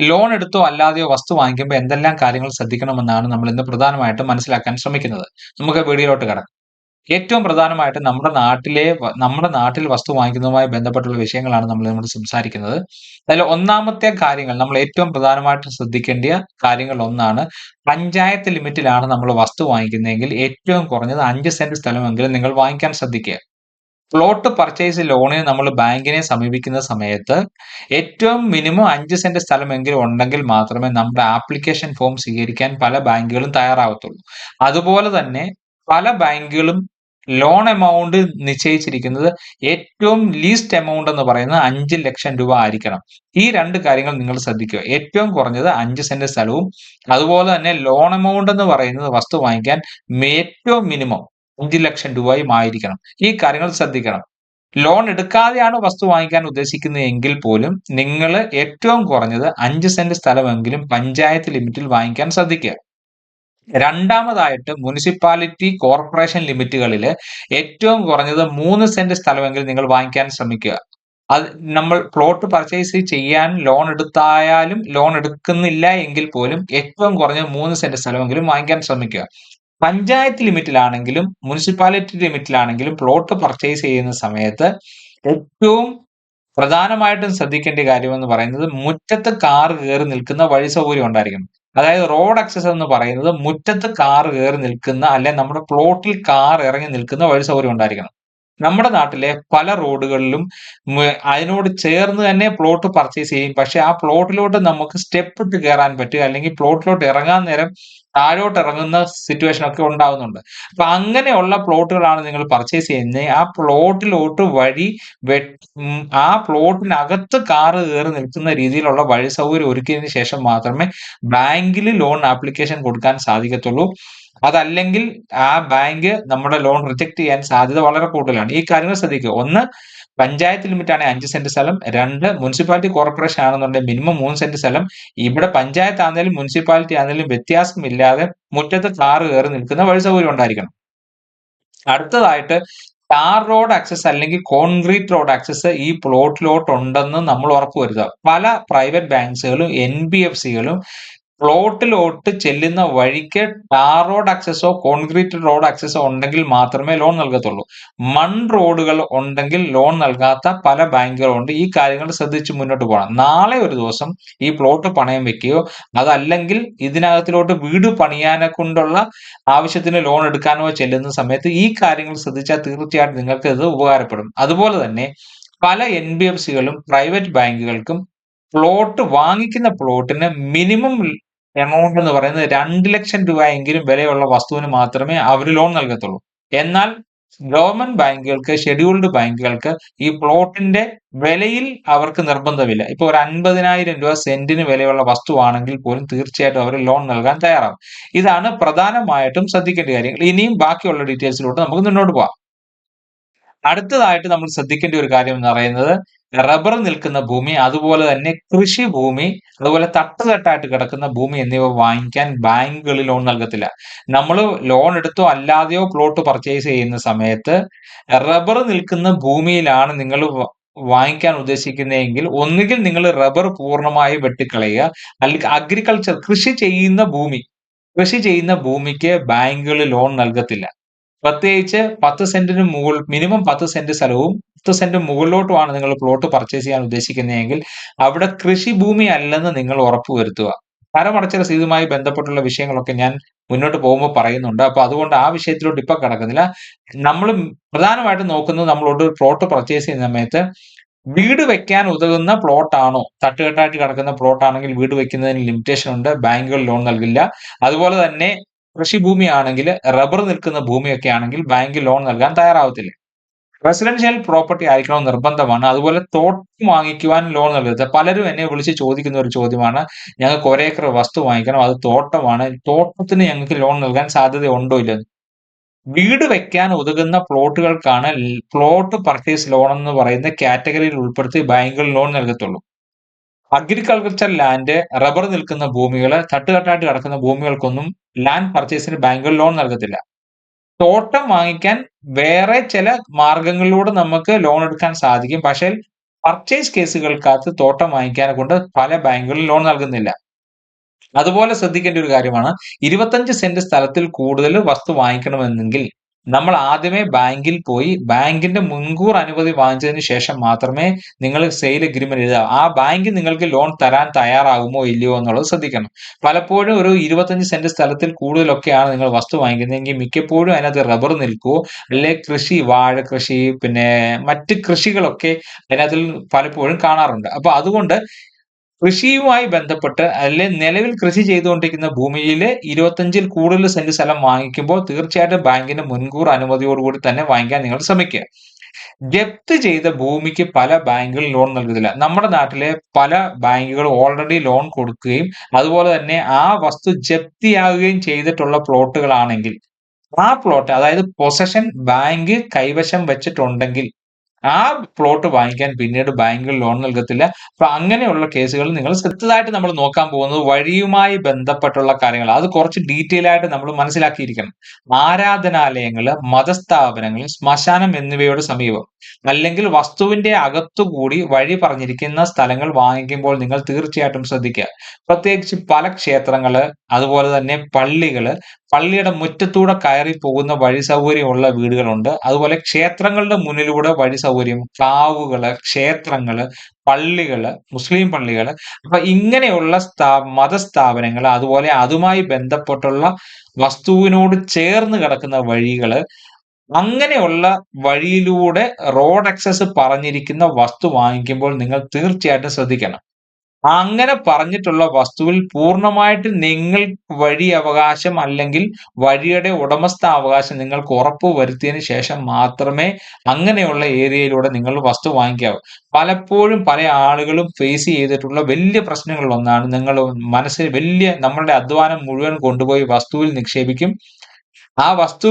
Loan എടുത്തോ അല്ലാതെയോ വസ്തു വാങ്ങിക്കുമ്പോൾ എന്തെല്ലാം കാര്യങ്ങൾ ശ്രദ്ധിക്കണമെന്നാണ് നമ്മൾ ഇന്ന് പ്രധാനമായിട്ടും മനസ്സിലാക്കാൻ ശ്രമിക്കുന്നത്. നമുക്ക് വീഡിയോയിലോട്ട് കിടക്കാം. ഏറ്റവും പ്രധാനമായിട്ട് നമ്മുടെ നാട്ടിലെ നമ്മുടെ നാട്ടിൽ വസ്തു വാങ്ങിക്കുന്നതുമായി ബന്ധപ്പെട്ടുള്ള വിഷയങ്ങളാണ് നമ്മൾ ഇവിടെ സംസാരിക്കുന്നത്. അതിൽ ഒന്നാമത്തെ കാര്യങ്ങൾ നമ്മൾ ഏറ്റവും പ്രധാനമായിട്ട് ശ്രദ്ധിക്കേണ്ട കാര്യങ്ങൾ ഒന്നാണ് പഞ്ചായത്ത് ലിമിറ്റിലാണ് നമ്മൾ വസ്തു വാങ്ങിക്കുന്നതെങ്കിൽ ഏറ്റവും കുറഞ്ഞത് അഞ്ച് സെന്റ് സ്ഥലമെങ്കിലും നിങ്ങൾ വാങ്ങിക്കാൻ ശ്രദ്ധിക്കുക. പ്ലോട്ട് പർച്ചേസ് ലോണിന് നമ്മൾ ബാങ്കിനെ സമീപിക്കുന്ന സമയത്ത് ഏറ്റവും മിനിമം അഞ്ച് സെന്റ് സ്ഥലമെങ്കിലും ഉണ്ടെങ്കിൽ മാത്രമേ നമ്മുടെ ആപ്ലിക്കേഷൻ ഫോം സ്വീകരിക്കാൻ പല ബാങ്കുകളും തയ്യാറാവത്തുള്ളൂ. അതുപോലെ തന്നെ പല ബാങ്കുകളും ലോൺ എമൗണ്ട് നിശ്ചയിച്ചിരിക്കുന്നത് ഏറ്റവും ലീസ്റ്റ് എമൗണ്ട് എന്ന് പറയുന്നത് അഞ്ച് ലക്ഷം രൂപ ആയിരിക്കണം. ഈ രണ്ട് കാര്യങ്ങൾ നിങ്ങൾ ശ്രദ്ധിക്കുക. ഏറ്റവും കുറഞ്ഞത് അഞ്ച് സെന്റ് സ്ഥലവും അതുപോലെ തന്നെ ലോൺ എമൗണ്ട് എന്ന് പറയുന്നത് വസ്തു വാങ്ങിക്കാൻ ഏറ്റവും മിനിമം അഞ്ച് ലക്ഷം രൂപയും ആയിരിക്കണം ഈ കാര്യങ്ങൾ ശ്രദ്ധിക്കണം. ലോൺ എടുക്കാതെയാണ് വസ്തു വാങ്ങിക്കാൻ ഉദ്ദേശിക്കുന്നത് എങ്കിൽ പോലും നിങ്ങൾ ഏറ്റവും കുറഞ്ഞത് അഞ്ച് സെന്റ് സ്ഥലമെങ്കിലും പഞ്ചായത്ത് ലിമിറ്റിൽ വാങ്ങിക്കാൻ ശ്രദ്ധിക്കുക. രണ്ടാമതായിട്ട് മുനിസിപ്പാലിറ്റി കോർപ്പറേഷൻ ലിമിറ്റുകളിൽ ഏറ്റവും കുറഞ്ഞത് മൂന്ന് സെന്റ് സ്ഥലമെങ്കിലും നിങ്ങൾ വാങ്ങിക്കാൻ ശ്രമിക്കുക. അത് നമ്മൾ പ്ലോട്ട് പർച്ചേസ് ചെയ്യാൻ ലോൺ എടുത്തായാലും ലോൺ എടുക്കുന്നില്ല എങ്കിൽ പോലും ഏറ്റവും കുറഞ്ഞ മൂന്ന് സെന്റ് സ്ഥലമെങ്കിലും വാങ്ങിക്കാൻ ശ്രമിക്കുക. പഞ്ചായത്ത് ലിമിറ്റിലാണെങ്കിലും മുനിസിപ്പാലിറ്റി ലിമിറ്റിലാണെങ്കിലും പ്ലോട്ട് പർച്ചേസ് ചെയ്യുന്ന സമയത്ത് ഏറ്റവും പ്രധാനമായിട്ടും ശ്രദ്ധിക്കേണ്ട കാര്യം എന്ന് പറയുന്നത് മുറ്റത്ത് കാർ കയറി നിൽക്കുന്ന വഴി സൗകര്യം ഉണ്ടായിരിക്കണം. അതായത് റോഡ് അക്സസ് എന്ന് പറയുന്നത് മുറ്റത്ത് കാർ കയറി നിൽക്കുന്ന അല്ലെ നമ്മുടെ പ്ലോട്ടിൽ കാർ ഇറങ്ങി നിൽക്കുന്ന വഴി സൗകര്യം ഉണ്ടായിരിക്കണം. നമ്മുടെ നാട്ടിലെ പല റോഡുകളിലും അതിനോട് ചേർന്ന് തന്നെ പ്ലോട്ട് പർച്ചേസ് ചെയ്യും. പക്ഷെ ആ പ്ലോട്ടിലോട്ട് നമുക്ക് സ്റ്റെപ്പ് ഇട്ട് കയറാൻ പറ്റുക അല്ലെങ്കിൽ പ്ലോട്ടിലോട്ട് ഇറങ്ങാൻ നേരം താഴോട്ട് ഇറങ്ങുന്ന സിറ്റുവേഷൻ ഒക്കെ ഉണ്ടാവുന്നുണ്ട്. അപ്പൊ അങ്ങനെയുള്ള പ്ലോട്ടുകളാണ് നിങ്ങൾ പർച്ചേസ് ചെയ്യുന്നത് ആ പ്ലോട്ടിലോട്ട് വഴി ആ പ്ലോട്ടിനകത്ത് കാറ് കയറി നിൽക്കുന്ന രീതിയിലുള്ള വഴി സൗകര്യം ഒരുക്കിയതിന് ശേഷം മാത്രമേ ബാങ്കിൽ ലോൺ ആപ്ലിക്കേഷൻ കൊടുക്കാൻ സാധിക്കത്തുള്ളൂ. അതല്ലെങ്കിൽ ആ ബാങ്ക് നമ്മുടെ ലോൺ റിജക്ട് ചെയ്യാൻ സാധ്യത വളരെ കൂടുതലാണ്. ഈ കാര്യങ്ങൾ ശ്രദ്ധിക്കുക. ഒന്ന് പഞ്ചായത്ത് ലിമിറ്റ് ആണെങ്കിൽ അഞ്ച് സെന്റ് സ്ഥലം. രണ്ട് മുനിസിപ്പാലിറ്റി കോർപ്പറേഷൻ ആണെന്നുണ്ടെങ്കിൽ മിനിമം മൂന്ന് സെന്റ് സ്ഥലം. ഇവിടെ പഞ്ചായത്ത് ആണെങ്കിലും മുനിസിപ്പാലിറ്റി ആണെങ്കിലും വ്യത്യാസമില്ലാതെ മുറ്റത്ത് കാറ് കയറി നിൽക്കുന്ന വഴി സൗകര്യം ഉണ്ടായിരിക്കണം. അടുത്തതായിട്ട് കാർ റോഡ് ആക്സസ് അല്ലെങ്കിൽ കോൺക്രീറ്റ് റോഡ് ആക്സസ് ഈ പ്ലോട്ടിലോട്ട് ഉണ്ടെന്ന് നമ്മൾ ഉറപ്പുവരുത്തുക പല പ്രൈവറ്റ് ബാങ്ക്സുകളും എൻ ബി എഫ് സികളും പ്ലോട്ടിലോട്ട് ചെല്ലുന്ന വഴിക്ക് ടാർ റോഡ് ആക്സസോ കോൺക്രീറ്റ് റോഡ് ആക്സസോ ഉണ്ടെങ്കിൽ മാത്രമേ ലോൺ നൽകത്തുള്ളൂ. മൺ റോഡുകൾ ഉണ്ടെങ്കിൽ ലോൺ നൽകാത്ത പല ബാങ്കുകളുണ്ട്. ഈ കാര്യങ്ങൾ ശ്രദ്ധിച്ച് മുന്നോട്ട് പോകണം. നാളെ ഒരു ദിവസം ഈ പ്ലോട്ട് പണയം വെക്കുകയോ അതല്ലെങ്കിൽ ഇതിനകത്തിലോട്ട് വീട് പണിയാനെ കൊണ്ടുള്ള ആവശ്യത്തിന് ലോൺ എടുക്കാനോ ചെല്ലുന്ന സമയത്ത് ഈ കാര്യങ്ങൾ ശ്രദ്ധിച്ചാൽ തീർച്ചയായിട്ടും നിങ്ങൾക്ക് ഇത് ഉപകാരപ്പെടും. അതുപോലെ തന്നെ പല എൻ ബി എഫ് സികളും പ്രൈവറ്റ് ബാങ്കുകൾക്കും പ്ലോട്ട് വാങ്ങിക്കുന്ന പ്ലോട്ടിന് മിനിമം എമൗണ്ട് എന്ന് പറയുന്നത് രണ്ട് ലക്ഷം രൂപ എങ്കിലും വിലയുള്ള വസ്തുവിന് മാത്രമേ അവർ ലോൺ നൽകത്തുള്ളൂ. എന്നാൽ ഗവൺമെന്റ് ബാങ്കുകൾക്ക് ഷെഡ്യൂൾഡ് ബാങ്കുകൾക്ക് ഈ പ്ലോട്ടിന്റെ വിലയിൽ അവർക്ക് നിർബന്ധമില്ല. ഇപ്പൊ ഒരു അൻപതിനായിരം രൂപ സെന്റിന് വിലയുള്ള വസ്തുവാണെങ്കിൽ പോലും തീർച്ചയായിട്ടും അവർ ലോൺ നൽകാൻ തയ്യാറാവും. ഇതാണ് പ്രധാനമായിട്ടും ശ്രദ്ധിക്കേണ്ട കാര്യങ്ങൾ. ഇനിയും ബാക്കിയുള്ള ഡീറ്റെയിൽസിലോട്ട് നമുക്ക് മുന്നോട്ട് പോവാം അടുത്തതായിട്ട് നമ്മൾ ശ്രദ്ധിക്കേണ്ട ഒരു കാര്യം എന്ന് പറയുന്നത് റബ്ബർ നിൽക്കുന്ന ഭൂമി അതുപോലെ തന്നെ കൃഷി ഭൂമി അതുപോലെ തട്ടുതട്ടായിട്ട് കിടക്കുന്ന ഭൂമി എന്നിവ വാങ്ങിക്കാൻ ബാങ്കുകളിൽ ലോൺ നൽകത്തില്ല. നമ്മൾ ലോൺ എടുത്തോ അല്ലാതെയോ പ്ലോട്ട് പർച്ചേസ് ചെയ്യുന്ന സമയത്ത് റബ്ബർ നിൽക്കുന്ന ഭൂമിയിലാണ് നിങ്ങൾ വാങ്ങിക്കാൻ ഉദ്ദേശിക്കുന്നതെങ്കിൽ ഒന്നുകിൽ നിങ്ങൾ റബ്ബർ പൂർണമായി വെട്ടിക്കളയുക അല്ലെങ്കിൽ അഗ്രികൾച്ചർ കൃഷി ചെയ്യുന്ന ഭൂമി കൃഷി ചെയ്യുന്ന ഭൂമിക്ക് ബാങ്കുകൾ ലോൺ നൽകത്തില്ല. പ്രത്യേകിച്ച് പത്ത് സെന്റിന് മുകളിൽ മിനിമം പത്ത് സെന്റ് സ്ഥലവും പത്ത് സെന്റ് മുകളിലോട്ടുമാണ് നിങ്ങൾ പ്ലോട്ട് പർച്ചേസ് ചെയ്യാൻ ഉദ്ദേശിക്കുന്നതെങ്കിൽ അവിടെ കൃഷിഭൂമി അല്ലെന്ന് നിങ്ങൾ ഉറപ്പുവരുത്തുക കരമടച്ച രസീതുമായി ബന്ധപ്പെട്ടുള്ള വിഷയങ്ങളൊക്കെ ഞാൻ മുന്നോട്ട് പോകുമ്പോൾ പറയുന്നുണ്ട്. അപ്പൊ അതുകൊണ്ട് ആ വിഷയത്തിലോട്ട് ഇപ്പൊ കിടക്കുന്നില്ല. നമ്മൾ പ്രധാനമായിട്ടും നോക്കുന്നത് നമ്മളോട് പ്ലോട്ട് പർച്ചേസ് ചെയ്യുന്ന സമയത്ത് വീട് വെക്കാൻ ഉതകുന്ന പ്ലോട്ടാണോ തട്ടുകെട്ടായിട്ട് കിടക്കുന്ന പ്ലോട്ടാണെങ്കിൽ വീട് വെക്കുന്നതിന് ലിമിറ്റേഷൻ ഉണ്ട്. ബാങ്കുകൾ ലോൺ നൽകില്ല. അതുപോലെ തന്നെ കൃഷിഭൂമി ആണെങ്കിൽ റബ്ബർ നിൽക്കുന്ന ഭൂമിയൊക്കെ ആണെങ്കിൽ ബാങ്ക് ലോൺ നൽകാൻ തയ്യാറാവത്തില്ല. റെസിഡൻഷ്യൽ പ്രോപ്പർട്ടി ആയിരിക്കണം നിർബന്ധമാണ്. അതുപോലെ തോട്ടം വാങ്ങിക്കുവാൻ ലോൺ നൽകരുത്. പലരും എന്നെ വിളിച്ച് ചോദിക്കുന്ന ഒരു ചോദ്യമാണ് ഞങ്ങൾക്ക് ഒരേക്കർ വസ്തു വാങ്ങിക്കണം അത് തോട്ടമാണ്. തോട്ടത്തിന് ഞങ്ങൾക്ക് ലോൺ നൽകാൻ സാധ്യത ഉണ്ടോ ഇല്ലെന്ന് വീട് വെക്കാൻ ഉതകുന്ന പ്ലോട്ടുകൾക്കാണ് പ്ലോട്ട് പർച്ചേസ് ലോൺ എന്ന് പറയുന്ന കാറ്റഗറിയിൽ ഉൾപ്പെടുത്തി ബാങ്കുകൾ ലോൺ നൽകത്തുള്ളൂ. അഗ്രികൾച്ചർ ലാൻഡ് റബ്ബർ നിൽക്കുന്ന ഭൂമികൾ തട്ടുതട്ടായിട്ട് കിടക്കുന്ന ഭൂമികൾക്കൊന്നും ലാൻഡ് പർച്ചേസിന് ബാങ്കുകൾ ലോൺ നൽകത്തില്ല തോട്ടം വാങ്ങിക്കാൻ വേറെ ചില മാർഗങ്ങളിലൂടെ നമുക്ക് ലോൺ എടുക്കാൻ സാധിക്കും പക്ഷേ പർച്ചേസ് കേസുകൾക്കകത്ത് തോട്ടം വാങ്ങിക്കാനെ കൊണ്ട് പല ബാങ്കുകളും ലോൺ നൽകുന്നില്ല. അതുപോലെ ശ്രദ്ധിക്കേണ്ട ഒരു കാര്യമാണ് 25 സെന്റ് സ്ഥലത്തിൽ കൂടുതൽ വസ്തു വാങ്ങിക്കണമെന്നെങ്കിൽ നമ്മൾ ആദ്യമേ ബാങ്കിൽ പോയി ബാങ്കിന്റെ മുൻകൂർ അനുമതി വാങ്ങിച്ചതിന് ശേഷം മാത്രമേ നിങ്ങൾ സെയിൽ അഗ്രിമെന്റ് എഴുതുക. ആ ബാങ്ക് നിങ്ങൾക്ക് ലോൺ തരാൻ തയ്യാറാകുമോ ഇല്ലയോ എന്നുള്ളത് ശ്രദ്ധിക്കണം. പലപ്പോഴും ഒരു 25 സെന്റ് സ്ഥലത്തിൽ കൂടുതലൊക്കെയാണ് നിങ്ങൾ വസ്തു വാങ്ങിക്കുന്നതെങ്കിൽ മിക്കപ്പോഴും അതിനകത്ത് റബ്ബർ നിൽക്കുമോ അല്ലെ കൃഷി വാഴ കൃഷി പിന്നെ മറ്റ് കൃഷികളൊക്കെ അതിനകത്തിൽ പലപ്പോഴും കാണാറുണ്ട്. അപ്പൊ അതുകൊണ്ട് കൃഷിയുമായി ബന്ധപ്പെട്ട് അല്ലെ നിലവിൽ കൃഷി ചെയ്തുകൊണ്ടിരിക്കുന്ന ഭൂമിയിൽ ഇരുപത്തഞ്ചിൽ കൂടുതൽ സെന്റ് സ്ഥലം വാങ്ങിക്കുമ്പോൾ തീർച്ചയായിട്ടും ബാങ്കിന്റെ മുൻകൂർ അനുമതിയോടുകൂടി തന്നെ വാങ്ങിക്കാൻ നിങ്ങൾ ശ്രമിക്കുക. ജപ്ത് ചെയ്ത ഭൂമിക്ക് പല ബാങ്കുകളും ലോൺ നൽകുന്നില്ല. നമ്മുടെ നാട്ടിലെ പല ബാങ്കുകൾ ഓൾറെഡി ലോൺ കൊടുക്കുകയും അതുപോലെ തന്നെ ആ വസ്തു ജപ്തിയാകുകയും ചെയ്തിട്ടുള്ള പ്ലോട്ടുകളാണെങ്കിൽ ആ പ്ലോട്ട് അതായത് പൊസഷൻ ബാങ്ക് കൈവശം വെച്ചിട്ടുണ്ടെങ്കിൽ ആ പ്ലോട്ട് വാങ്ങിക്കാൻ പിന്നീട് ബാങ്കിൽ ലോൺ നൽകത്തില്ല. അപ്പൊ അങ്ങനെയുള്ള കേസുകൾ നിങ്ങൾ കൃത്യമായിട്ട് നമ്മൾ നോക്കാൻ പോകുന്നത് വഴിയുമായി ബന്ധപ്പെട്ടുള്ള കാര്യങ്ങൾ അത് കുറച്ച് ഡീറ്റെയിൽ ആയിട്ട് നമ്മൾ മനസ്സിലാക്കിയിരിക്കണം. ആരാധനാലയങ്ങൾ മതസ്ഥാപനങ്ങൾ, ശ്മശാനം എന്നിവയുടെ സമീപം അല്ലെങ്കിൽ വസ്തുവിന്റെ അകത്തുകൂടി വഴി പറഞ്ഞിരിക്കുന്ന സ്ഥലങ്ങൾ വാങ്ങിക്കുമ്പോൾ നിങ്ങൾ തീർച്ചയായിട്ടും ശ്രദ്ധിക്കുക. പ്രത്യേകിച്ച് പല ക്ഷേത്രങ്ങൾ, അതുപോലെ തന്നെ പള്ളികൾ, പള്ളിയുടെ മുറ്റത്തൂടെ കയറി പോകുന്ന വഴി സൗകര്യമുള്ള വീടുകളുണ്ട്. അതുപോലെ ക്ഷേത്രങ്ങളുടെ മുന്നിലൂടെ വഴി സൗകര്യം, പ്ലാവുകൾ ക്ഷേത്രങ്ങൾ, പള്ളികൾ, മുസ്ലിം പള്ളികൾ അപ്പൊ ഇങ്ങനെയുള്ള സ്ഥാ മതസ്ഥാപനങ്ങൾ അതുപോലെ അതുമായി ബന്ധപ്പെട്ടുള്ള വസ്തുവിനോട് ചേർന്ന് കിടക്കുന്ന വഴികൾ അങ്ങനെയുള്ള വഴിയിലൂടെ റോഡ് ആക്സസ് പറഞ്ഞിരിക്കുന്ന വസ്തു വാങ്ങിക്കുമ്പോൾ നിങ്ങൾ തീർച്ചയായിട്ടും ശ്രദ്ധിക്കണം. അങ്ങനെ പറഞ്ഞിട്ടുള്ള വസ്തുവിൽ പൂർണമായിട്ട് നിങ്ങൾ വഴി അവകാശം അല്ലെങ്കിൽ വഴിയുടെ ഉടമസ്ഥാവകാശം നിങ്ങൾക്ക് ഉറപ്പ് വരുത്തിയതിന് ശേഷം മാത്രമേ അങ്ങനെയുള്ള ഏരിയയിലൂടെ നിങ്ങൾ വസ്തു വാങ്ങിക്കാവൂ. പലപ്പോഴും പല ആളുകളും ഫേസ് ചെയ്തിട്ടുള്ള വലിയ പ്രശ്നങ്ങളിൽ ഒന്നാണ് നിങ്ങൾ മനസ്സിൽ വലിയ നമ്മളുടെ അധ്വാനം മുഴുവൻ കൊണ്ടുപോയി വസ്തുവിൽ നിക്ഷേപിക്കും. ആ വസ്തു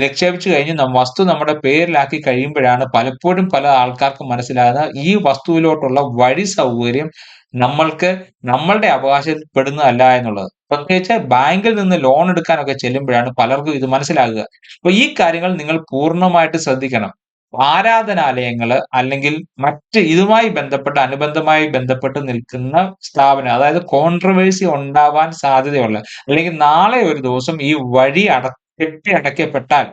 നിക്ഷേപിച്ചു കഴിഞ്ഞ് വസ്തു നമ്മുടെ പേരിലാക്കി കഴിയുമ്പോഴാണ് പലപ്പോഴും പല ആൾക്കാർക്കും മനസ്സിലാകുന്നത് ഈ വസ്തുവിലോട്ടുള്ള വഴി സൗകര്യം നമ്മൾക്ക് നമ്മളുടെ അവകാശപ്പെടുന്നതല്ല എന്നുള്ളത്. പ്രത്യേകിച്ച് ബാങ്കിൽ നിന്ന് ലോൺ എടുക്കാനൊക്കെ ചെല്ലുമ്പോഴാണ് പലർക്കും ഇത് മനസ്സിലാകുക. അപ്പൊ ഈ കാര്യങ്ങൾ നിങ്ങൾ പൂർണമായിട്ട് ശ്രദ്ധിക്കണം. ആരാധനാലയങ്ങൾ അല്ലെങ്കിൽ മറ്റ് ഇതുമായി ബന്ധപ്പെട്ട് അനുബന്ധമായി ബന്ധപ്പെട്ട് നിൽക്കുന്ന സ്ഥാപനം അതായത് കോൺട്രവേഴ്സി ഉണ്ടാവാൻ സാധ്യതയുള്ള അല്ലെങ്കിൽ നാളെ ഒരു ദിവസം ഈ വഴി അട കെട്ടി അടയ്ക്കപ്പെട്ടാൽ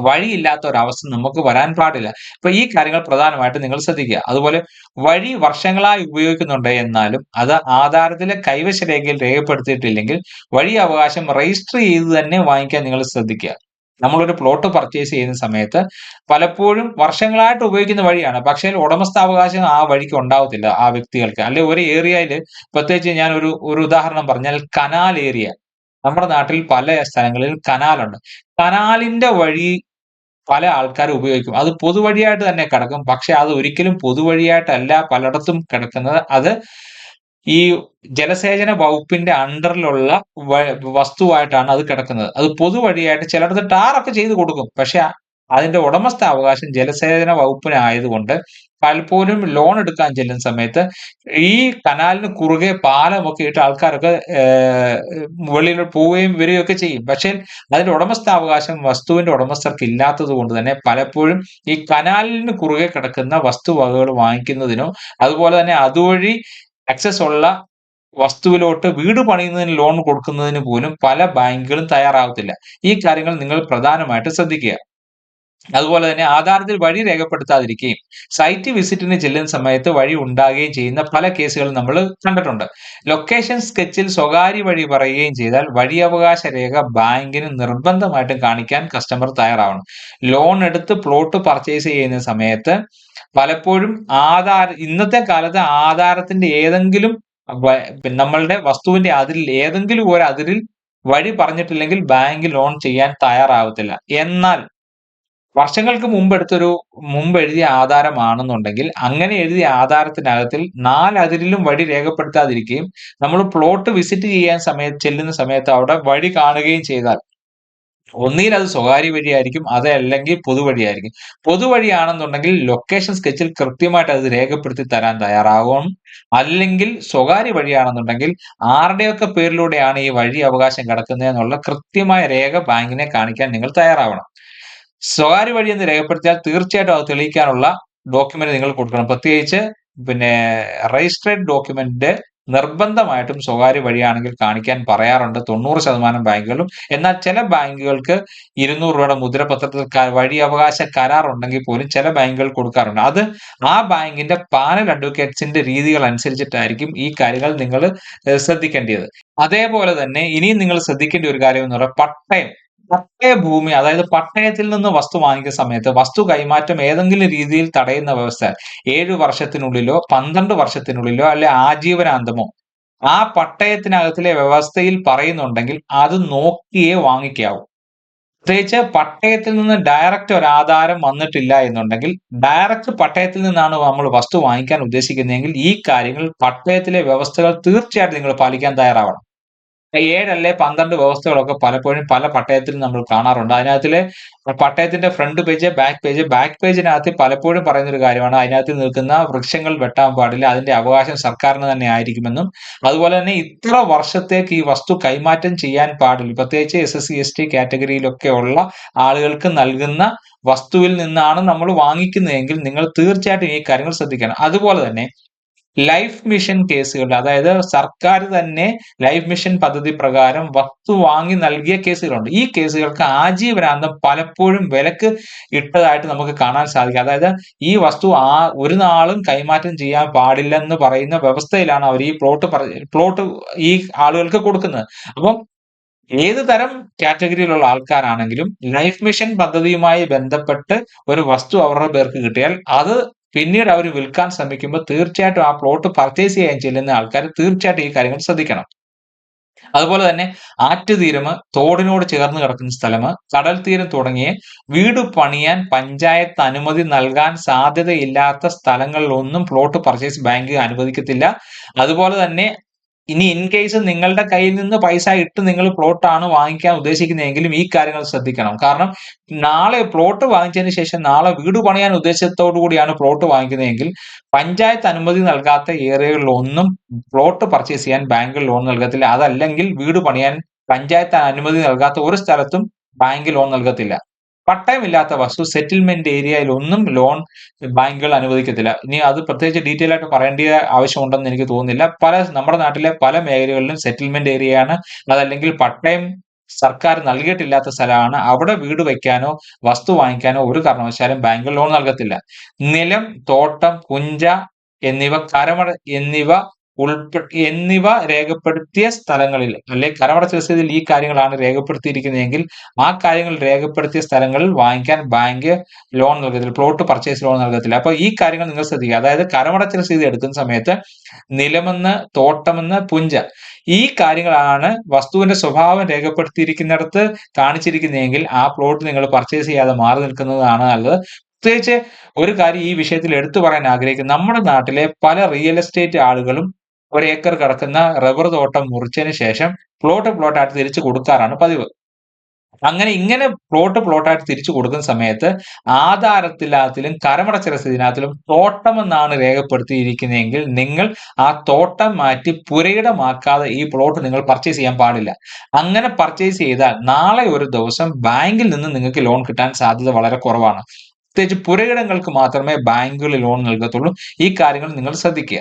വഴിയില്ലാത്ത ഒരവസ്ഥ നമുക്ക് വരാൻ പാടില്ല. അപ്പൊ ഈ കാര്യങ്ങൾ പ്രധാനമായിട്ടും നിങ്ങൾ ശ്രദ്ധിക്കുക. അതുപോലെ വഴി വർഷങ്ങളായി ഉപയോഗിക്കുന്നുണ്ട് എന്നാലും അത് ആധാരത്തിലെ കൈവശ രേഖയിൽ രേഖപ്പെടുത്തിയിട്ടില്ലെങ്കിൽ വഴി അവകാശം രജിസ്റ്റർ ചെയ്ത് തന്നെ വാങ്ങിക്കാൻ നിങ്ങൾ ശ്രദ്ധിക്കുക. നമ്മളൊരു പ്ലോട്ട് പർച്ചേസ് ചെയ്യുന്ന സമയത്ത് പലപ്പോഴും വർഷങ്ങളായിട്ട് ഉപയോഗിക്കുന്ന വഴിയാണ്. പക്ഷേ ഉടമസ്ഥാവകാശം ആ വഴിക്ക് ഉണ്ടാവത്തില്ല ആ വ്യക്തികൾക്ക്. അല്ലെ ഒരു ഏരിയയിൽ പ്രത്യേകിച്ച് ഞാൻ ഒരു ഒരു ഉദാഹരണം പറഞ്ഞാൽ കനാൽ ഏരിയ. നമ്മുടെ നാട്ടിൽ പല സ്ഥലങ്ങളിൽ കനാലുണ്ട്. കനാലിന്റെ വഴി പല ആൾക്കാരും ഉപയോഗിക്കും. അത് പൊതുവഴിയായിട്ട് തന്നെ കിടക്കും. പക്ഷെ അത് ഒരിക്കലും പൊതുവഴിയായിട്ടല്ല പലയിടത്തും കിടക്കുന്നത്. അത് ഈ ജലസേചന വകുപ്പിന്റെ അണ്ടറിലുള്ള വസ്തുവായിട്ടാണ് അത് കിടക്കുന്നത്. അത് പൊതുവഴിയായിട്ട് ചിലയിടത്ത് ടാറൊക്കെ ചെയ്തു കൊടുക്കും. പക്ഷെ അതിന്റെ ഉടമസ്ഥാവകാശം ജലസേചന വകുപ്പിനായതുകൊണ്ട് പലപ്പോഴും ലോൺ എടുക്കാൻ ചെല്ലുന്ന സമയത്ത് ഈ കനാലിന് കുറുകെ പാലമൊക്കെ ഇട്ട് ആൾക്കാരൊക്കെ മുകളിൽ പോവുകയും വരികയും ഒക്കെ ചെയ്യും. പക്ഷേ അതിന്റെ ഉടമസ്ഥാവകാശം വസ്തുവിന്റെ ഉടമസ്ഥർക്ക് ഇല്ലാത്തത് കൊണ്ട് തന്നെ പലപ്പോഴും ഈ കനാലിന് കുറുകെ കിടക്കുന്ന വസ്തുവകകൾ വാങ്ങിക്കുന്നതിനോ അതുപോലെ തന്നെ അതുവഴി ആക്സസ് ഉള്ള വസ്തുവിലോട്ട് വീട് പണിയുന്നതിന് ലോൺ കൊടുക്കുന്നതിന് പോലും പല ബാങ്കുകളും തയ്യാറാവത്തില്ല. ഈ കാര്യങ്ങൾ നിങ്ങൾ പ്രധാനമായിട്ടും ശ്രദ്ധിക്കുക. അതുപോലെ തന്നെ ആധാരത്തിൽ വഴി രേഖപ്പെടുത്താതിരിക്കുകയും സൈറ്റ് വിസിറ്റിന് ചെല്ലുന്ന സമയത്ത് വഴി ഉണ്ടാകുകയും ചെയ്യുന്ന പല കേസുകളും നമ്മൾ കണ്ടിട്ടുണ്ട്. ലൊക്കേഷൻ സ്കെച്ചിൽ സ്വകാര്യ വഴി പറയുകയും ചെയ്താൽ വഴി അവകാശ രേഖ ബാങ്കിന് നിർബന്ധമായിട്ടും കാണിക്കാൻ കസ്റ്റമർ തയ്യാറാവണം. ലോൺ എടുത്ത് പ്ലോട്ട് പർച്ചേസ് ചെയ്യുന്ന സമയത്ത് പലപ്പോഴും ആധാർ ഇന്നത്തെ കാലത്ത് ആധാരത്തിന്റെ ഏതെങ്കിലും നമ്മളുടെ വസ്തുവിന്റെ അതിരിൽ ഏതെങ്കിലും ഒരു അതിരിൽ വഴി പറഞ്ഞിട്ടില്ലെങ്കിൽ ബാങ്ക് ലോൺ ചെയ്യാൻ തയ്യാറാവത്തില്ല. എന്നാൽ വർഷങ്ങൾക്ക് മുമ്പ് എടുത്തൊരു മുമ്പ് എഴുതിയ ആധാരമാണെന്നുണ്ടെങ്കിൽ അങ്ങനെ എഴുതിയ ആധാരത്തിനകത്തിൽ നാലതിരിലും വഴി രേഖപ്പെടുത്താതിരിക്കുകയും നമ്മൾ പ്ലോട്ട് വിസിറ്റ് ചെയ്യാൻ സമയത്ത് ചെല്ലുന്ന സമയത്ത് അവിടെ വഴി കാണുകയും ചെയ്താൽ ഒന്നിയിൽ അത് സ്വകാര്യ വഴിയായിരിക്കും അതല്ലെങ്കിൽ പൊതുവഴിയായിരിക്കും. പൊതുവഴിയാണെന്നുണ്ടെങ്കിൽ ലൊക്കേഷൻ സ്കെച്ചിൽ കൃത്യമായിട്ട് അത് രേഖപ്പെടുത്തി തരാൻ തയ്യാറാകും അല്ലെങ്കിൽ സ്വകാര്യ വഴിയാണെന്നുണ്ടെങ്കിൽ ആരുടെയൊക്കെ പേരിലൂടെയാണ് ഈ വഴി അവകാശം കിടക്കുന്നതെന്നുള്ള കൃത്യമായ രേഖ ബാങ്കിനെ കാണിക്കാൻ നിങ്ങൾ തയ്യാറാവണം. സ്വകാര്യ വഴി എന്ന് രേഖപ്പെടുത്തിയാൽ തീർച്ചയായിട്ടും അത് തെളിയിക്കാനുള്ള ഡോക്യുമെന്റ് നിങ്ങൾ കൊടുക്കണം. പ്രത്യേകിച്ച് പിന്നെ രജിസ്ട്രേഡ് ഡോക്യുമെന്റ് നിർബന്ധമായിട്ടും സ്വകാര്യ വഴിയാണെങ്കിൽ കാണിക്കാൻ പറയാറുണ്ട്. തൊണ്ണൂറ് ശതമാനം ബാങ്കുകളും. എന്നാൽ ചില ബാങ്കുകൾക്ക് ഇരുന്നൂറ് രൂപയുടെ മുദ്രപത്രത്തിൽ വഴി അവകാശ കരാർ ഉണ്ടെങ്കിൽ പോലും ചില ബാങ്കുകൾ കൊടുക്കാറുണ്ട്. അത് ആ ബാങ്കിന്റെ പാനൽ അഡ്വക്കേറ്റ്സിന്റെ രീതികൾ അനുസരിച്ചിട്ടായിരിക്കും ഈ കാര്യങ്ങൾ നിങ്ങൾ ശ്രദ്ധിക്കേണ്ടത് അതേപോലെ തന്നെ ഇനിയും നിങ്ങൾ ശ്രദ്ധിക്കേണ്ട ഒരു കാര്യം എന്ന് പറയുന്നത് പട്ടയം. പട്ടയ ഭൂമി അതായത് പട്ടയത്തിൽ നിന്ന് വസ്തു വാങ്ങിക്കുന്ന സമയത്ത് വസ്തു കൈമാറ്റം ഏതെങ്കിലും രീതിയിൽ തടയുന്ന വ്യവസ്ഥ ഏഴു വർഷത്തിനുള്ളിലോ പന്ത്രണ്ട് വർഷത്തിനുള്ളിലോ അല്ലെ ആജീവനാന്തമോ ആ പട്ടയത്തിനകത്തിലെ വ്യവസ്ഥയിൽ പറയുന്നുണ്ടെങ്കിൽ അത് നോക്കിയേ വാങ്ങിക്കാവൂ. പ്രത്യേകിച്ച് പട്ടയത്തിൽ നിന്ന് ഡയറക്റ്റ് ഒരു ആധാരം വന്നിട്ടില്ല എന്നുണ്ടെങ്കിൽ ഡയറക്റ്റ് പട്ടയത്തിൽ നിന്നാണ് നമ്മൾ വസ്തു വാങ്ങിക്കാൻ ഉദ്ദേശിക്കുന്നതെങ്കിൽ ഈ കാര്യങ്ങൾ പട്ടയത്തിലെ വ്യവസ്ഥകൾ തീർച്ചയായിട്ടും നിങ്ങൾ പാലിക്കാൻ തയ്യാറാവണം. ഏഴല്ലേ പന്ത്രണ്ട് വ്യവസ്ഥകളൊക്കെ പലപ്പോഴും പല പട്ടയത്തിലും നമ്മൾ കാണാറുണ്ട്. അതിനകത്തിലെ പട്ടയത്തിന്റെ front page back page back പേജിനകത്ത് പലപ്പോഴും പറയുന്ന ഒരു കാര്യമാണ്. അതിനകത്ത് നിൽക്കുന്ന വൃക്ഷങ്ങൾ വെട്ടാൻ പാടില്ല. അതിന്റെ അവകാശം സർക്കാരിന് തന്നെ ആയിരിക്കുമെന്നും അതുപോലെ തന്നെ ഇത്ര വർഷത്തേക്ക് ഈ വസ്തു കൈമാറ്റം ചെയ്യാൻ പാടില്ല. പ്രത്യേകിച്ച് S S C S T കാറ്റഗറിയിലൊക്കെ ഉള്ള ആളുകൾക്ക് നൽകുന്ന വസ്തുവിൽ നിന്നാണ് നമ്മൾ വാങ്ങിക്കുന്നതെങ്കിൽ നിങ്ങൾ തീർച്ചയായിട്ടും ഈ കാര്യങ്ങൾ ശ്രദ്ധിക്കണം. അതുപോലെ തന്നെ ലൈഫ് മിഷൻ കേസുകൾ അതായത് സർക്കാർ തന്നെ ലൈഫ് മിഷൻ പദ്ധതി പ്രകാരം വസ്തു വാങ്ങി നൽകിയ കേസുകളുണ്ട്. ഈ കേസുകൾക്ക് ആജീവനാന്തം പലപ്പോഴും വിലക്ക് ഇട്ടതായിട്ട് നമുക്ക് കാണാൻ സാധിക്കും. അതായത് ഈ വസ്തു ആ ഒരു നാളും കൈമാറ്റം ചെയ്യാൻ പാടില്ലെന്ന് പറയുന്ന വ്യവസ്ഥയിലാണ് അവർ ഈ പ്ലോട്ട് പ്ലോട്ട് ഈ ആളുകൾക്ക് കൊടുക്കുന്നത്. അപ്പം ഏത് തരം കാറ്റഗറിയിലുള്ള ആൾക്കാരാണെങ്കിലും ലൈഫ് മിഷൻ പദ്ധതിയുമായി ബന്ധപ്പെട്ട് ഒരു വസ്തു അവരുടെ പേർക്ക് കിട്ടിയാൽ അത് പിന്നീട് അവർ വിൽക്കാൻ ശ്രമിക്കുമ്പോൾ തീർച്ചയായിട്ടും ആ പ്ലോട്ട് പർച്ചേസ് ചെയ്യാൻ ചെല്ലുന്ന ആൾക്കാർ തീർച്ചയായിട്ടും ഈ കാര്യങ്ങൾ ശ്രദ്ധിക്കണം. അതുപോലെ തന്നെ ആറ്റുതീരം തോടിനോട് ചേർന്ന് കിടക്കുന്ന സ്ഥലം കടൽ തീരം തുടങ്ങിയ വീട് പണിയാൻ പഞ്ചായത്ത് അനുമതി നൽകാൻ സാധ്യതയില്ലാത്ത സ്ഥലങ്ങളിലൊന്നും പ്ലോട്ട് പർച്ചേസ് ബാങ്ക് അനുവദിക്കത്തില്ല. അതുപോലെ തന്നെ ഇനി ഇൻ കേസ് നിങ്ങളുടെ കയ്യിൽ നിന്ന് പൈസ ഇട്ട് നിങ്ങൾ പ്ലോട്ടാണ് വാങ്ങിക്കാൻ ഉദ്ദേശിക്കുന്നതെങ്കിലും ഈ കാര്യങ്ങൾ ശ്രദ്ധിക്കണം. കാരണം നാളെ പ്ലോട്ട് വാങ്ങിച്ചതിന് ശേഷം നാളെ വീട് പണിയാൻ ഉദ്ദേശത്തോടു കൂടിയാണ് പ്ലോട്ട് വാങ്ങിക്കുന്നതെങ്കിൽ പഞ്ചായത്ത് അനുമതി നൽകാത്ത ഏരിയകളിലൊന്നും പ്ലോട്ട് പർച്ചേസ് ചെയ്യാൻ ബാങ്കിൽ ലോൺ നൽകത്തില്ല. അതല്ലെങ്കിൽ വീട് പണിയാൻ പഞ്ചായത്ത് അനുമതി നൽകാത്ത ഒരു സ്ഥലത്തും ബാങ്ക് ലോൺ നൽകത്തില്ല. പട്ടയമില്ലാത്ത വസ്തു സെറ്റിൽമെന്റ് ഏരിയയിൽ ഒന്നും ലോൺ ബാങ്കുകൾ അനുവദിക്കത്തില്ല. ഇനി അത് പ്രത്യേകിച്ച് ഡീറ്റെയിൽ ആയിട്ട് പറയേണ്ട ആവശ്യമുണ്ടെന്ന് എനിക്ക് തോന്നുന്നില്ല. പല നമ്മുടെ നാട്ടിലെ പല മേഖലകളിലും സെറ്റിൽമെന്റ് ഏരിയയാണ്. അതല്ലെങ്കിൽ പട്ടയം സർക്കാർ നൽകിയിട്ടില്ലാത്ത സ്ഥലമാണ്. അവിടെ വീട് വയ്ക്കാനോ വസ്തു വാങ്ങിക്കാനോ ഒരു കാരണവശാലും ബാങ്ക് ലോൺ നൽകത്തില്ല. നിലം തോട്ടം കുഞ്ച എന്നിവ കരമട എന്നിവ ഉൾപ്പെ എന്നിവ രേഖപ്പെടുത്തിയ സ്ഥലങ്ങളിൽ അല്ലെ കരമടച്ച രസീതിൽ ഈ കാര്യങ്ങളാണ് രേഖപ്പെടുത്തിയിരിക്കുന്നതെങ്കിൽ ആ കാര്യങ്ങൾ രേഖപ്പെടുത്തിയ സ്ഥലങ്ങളിൽ വാങ്ങിക്കാൻ ബാങ്ക് ലോൺ നൽകത്തില്ല പ്ലോട്ട് പർച്ചേസ് ലോൺ നൽകത്തില്ല. അപ്പൊ ഈ കാര്യങ്ങൾ നിങ്ങൾ ശ്രദ്ധിക്കുക. അതായത് കരമടച്ച രസീത് എടുക്കുന്ന സമയത്ത് നിലമെന്ന് തോട്ടമെന്ന് പുഞ്ച ഈ കാര്യങ്ങളാണ് വസ്തുവിന്റെ സ്വഭാവം രേഖപ്പെടുത്തിയിരിക്കുന്നിടത്ത് കാണിച്ചിരിക്കുന്നതെങ്കിൽ ആ പ്ലോട്ട് നിങ്ങൾ പർച്ചേസ് ചെയ്യാതെ മാറി നിൽക്കുന്നതാണ് നല്ലത്. പ്രത്യേകിച്ച് ഒരു കാര്യം ഈ വിഷയത്തിൽ എടുത്തു പറയാൻ ആഗ്രഹിക്കുന്നു നമ്മുടെ നാട്ടിലെ പല റിയൽ എസ്റ്റേറ്റ് ആളുകളും ഒരു ഏക്കർ കിടക്കുന്ന റബ്ബർ തോട്ടം മുറിച്ചതിന് ശേഷം പ്ലോട്ട് പ്ലോട്ടായിട്ട് തിരിച്ചു കൊടുക്കാറാണ് പതിവ്. അങ്ങനെ ഇങ്ങനെ പ്ലോട്ട് പ്ലോട്ടായിട്ട് തിരിച്ചു കൊടുക്കുന്ന സമയത്ത് ആധാരത്തിലാത്തിലും കരമടച്ച രസീതിനകത്തിലും തോട്ടമെന്നാണ് രേഖപ്പെടുത്തിയിരിക്കുന്നതെങ്കിൽ നിങ്ങൾ ആ തോട്ടം മാറ്റി പുരയിടമാക്കാതെ ഈ പ്ലോട്ട് നിങ്ങൾ പർച്ചേസ് ചെയ്യാൻ പാടില്ല. അങ്ങനെ പർച്ചേസ് ചെയ്താൽ നാളെ ഒരു ദിവസം ബാങ്കിൽ നിന്ന് നിങ്ങൾക്ക് ലോൺ കിട്ടാൻ സാധ്യത വളരെ കുറവാണ്. പ്രത്യേകിച്ച് പുരയിടങ്ങൾക്ക് മാത്രമേ ബാങ്കുകളിൽ ലോൺ നൽകത്തുള്ളൂ. ഈ കാര്യങ്ങൾ നിങ്ങൾ ശ്രദ്ധിക്കുക.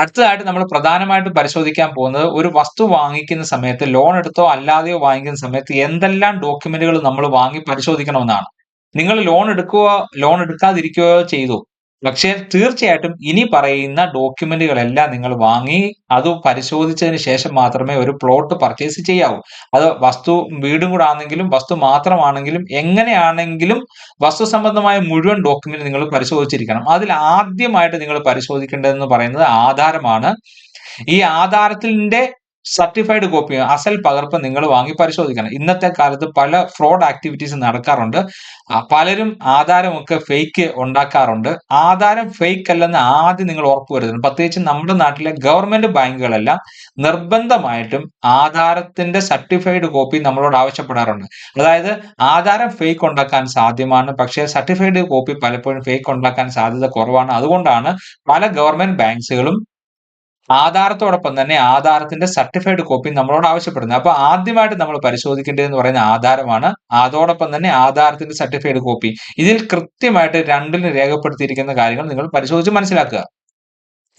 അടുത്തതായിട്ട് നമ്മൾ പ്രധാനമായിട്ടും പരിശോധിക്കാൻ പോകുന്നത് ഒരു വസ്തു വാങ്ങിക്കുന്ന സമയത്ത് ലോൺ എടുത്തോ അല്ലാതെയോ വാങ്ങിക്കുന്ന സമയത്ത് എന്തെല്ലാം ഡോക്യുമെന്റുകൾ നമ്മൾ വാങ്ങി പരിശോധിക്കണമെന്നാണ്. നിങ്ങൾ ലോൺ എടുക്കുകയോ ലോൺ എടുക്കാതിരിക്കുകയോ ചെയ്തു. പക്ഷേ തീർച്ചയായിട്ടും ഇനി പറയുന്ന ഡോക്യുമെന്റുകളെല്ലാം നിങ്ങൾ വാങ്ങി അത് പരിശോധിച്ചതിന് ശേഷം മാത്രമേ ഒരു പ്ലോട്ട് പർച്ചേസ് ചെയ്യാവൂ. അത് വസ്തു വീടും കൂടെ ആണെങ്കിലും വസ്തു മാത്രമാണെങ്കിലും എങ്ങനെയാണെങ്കിലും വസ്തു സംബന്ധമായ മുഴുവൻ ഡോക്യുമെന്റ് നിങ്ങൾ പരിശോധിച്ചിരിക്കണം. അതിൽ ആദ്യമായിട്ട് നിങ്ങൾ പരിശോധിക്കേണ്ടതെന്ന് പറയുന്നത് ആധാരമാണ്. ഈ ആധാരത്തിന്റെ സർട്ടിഫൈഡ് കോപ്പി അസൽ പകർപ്പ് നിങ്ങൾ വാങ്ങി പരിശോധിക്കണം. ഇന്നത്തെ കാലത്ത് പല ഫ്രോഡ് ആക്ടിവിറ്റീസ് നടക്കാറുണ്ട്. പലരും ആധാരമൊക്കെ ഫേക്ക് ഉണ്ടാക്കാറുണ്ട്. ആധാരം ഫേക്ക് അല്ലെന്ന് ആദ്യം നിങ്ങൾ ഉറപ്പുവരുത്തണം പ്രത്യേകിച്ച് നമ്മുടെ നാട്ടിലെ ഗവൺമെന്റ് ബാങ്കുകളെല്ലാം നിർബന്ധമായിട്ടും ആധാരത്തിന്റെ സർട്ടിഫൈഡ് കോപ്പി നമ്മളോട് ആവശ്യപ്പെടാറുണ്ട്. അതായത് ആധാരം ഫേക്ക് ഉണ്ടാക്കാൻ സാധ്യമാണ് പക്ഷേ സർട്ടിഫൈഡ് കോപ്പി പലപ്പോഴും ഫേക്ക് ഉണ്ടാക്കാൻ സാധ്യത കുറവാണ്. അതുകൊണ്ടാണ് പല ഗവൺമെന്റ് ബാങ്ക്സുകളും ആധാരത്തോടൊപ്പം തന്നെ ആധാരത്തിന്റെ സർട്ടിഫൈഡ് കോപ്പി നമ്മളോട് ആവശ്യപ്പെടുന്നത്. അപ്പൊ ആദ്യമായിട്ട് നമ്മൾ പരിശോധിക്കേണ്ടതെന്ന് പറയുന്ന ആധാരമാണ്. അതോടൊപ്പം തന്നെ ആധാരത്തിന്റെ സർട്ടിഫൈഡ് കോപ്പി ഇതിൽ കൃത്യമായിട്ട് രണ്ടിന് രേഖപ്പെടുത്തിയിരിക്കുന്ന കാര്യങ്ങൾ നിങ്ങൾ പരിശോധിച്ച് മനസ്സിലാക്കുക.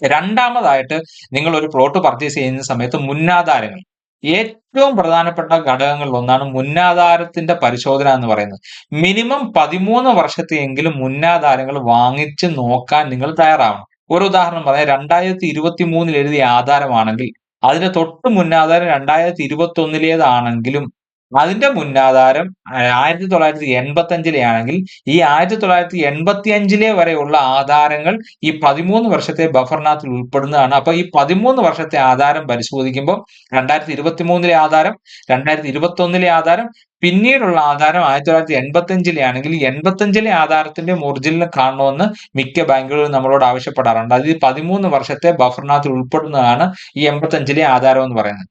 രണ്ടാമതായിട്ട് നിങ്ങൾ ഒരു പ്ലോട്ട് പർച്ചേസ് ചെയ്യുന്ന സമയത്ത് മുന്നാധാരങ്ങൾ. ഏറ്റവും പ്രധാനപ്പെട്ട ഘടകങ്ങളിൽ ഒന്നാണ് മുന്നാധാരത്തിന്റെ പരിശോധന എന്ന് പറയുന്നത്. മിനിമം പതിമൂന്ന് വർഷത്തെയെങ്കിലും മുന്നാധാരങ്ങൾ വാങ്ങിച്ച് നോക്കാൻ നിങ്ങൾ തയ്യാറാവണം. ഒരു ഉദാഹരണം പറയാം. രണ്ടായിരത്തി ഇരുപത്തി മൂന്നിൽ എഴുതിയ ആധാരമാണെങ്കിൽ അതിന്റെ തൊട്ട് മുന്നാധാരം രണ്ടായിരത്തി ഇരുപത്തി ഒന്നിലേതാണെങ്കിലും അതിന്റെ മുന്നാധാരം ആയിരത്തി തൊള്ളായിരത്തി എൺപത്തി അഞ്ചിലെ ആണെങ്കിൽ ഈ ആയിരത്തി തൊള്ളായിരത്തി എൺപത്തി അഞ്ചിലെ വരെയുള്ള ആധാരങ്ങൾ ഈ പതിമൂന്ന് വർഷത്തെ ബഫറിനകത്തിൽ ഉൾപ്പെടുന്നതാണ്. അപ്പൊ ഈ പതിമൂന്ന് വർഷത്തെ ആധാരം പരിശോധിക്കുമ്പോൾ രണ്ടായിരത്തി ഇരുപത്തി മൂന്നിലെ ആധാരം രണ്ടായിരത്തി ഇരുപത്തി ഒന്നിലെ ആധാരം പിന്നീടുള്ള ആധാരം ആയിരത്തി തൊള്ളായിരത്തി എൺപത്തി അഞ്ചിലെ ആണെങ്കിൽ എൺപത്തി അഞ്ചിലെ ആധാരത്തിന്റെ ഒറിജിനൽ കാണണമെന്ന് മിക്ക ബാങ്കുകളും നമ്മളോട് ആവശ്യപ്പെടാറുണ്ട്. അതിൽ പതിമൂന്ന് വർഷത്തെ ബഫറിനകത്ത് ഉൾപ്പെടുന്നതാണ് ഈ എൺപത്തി അഞ്ചിലെ ആധാരം എന്ന് പറയുന്നത്.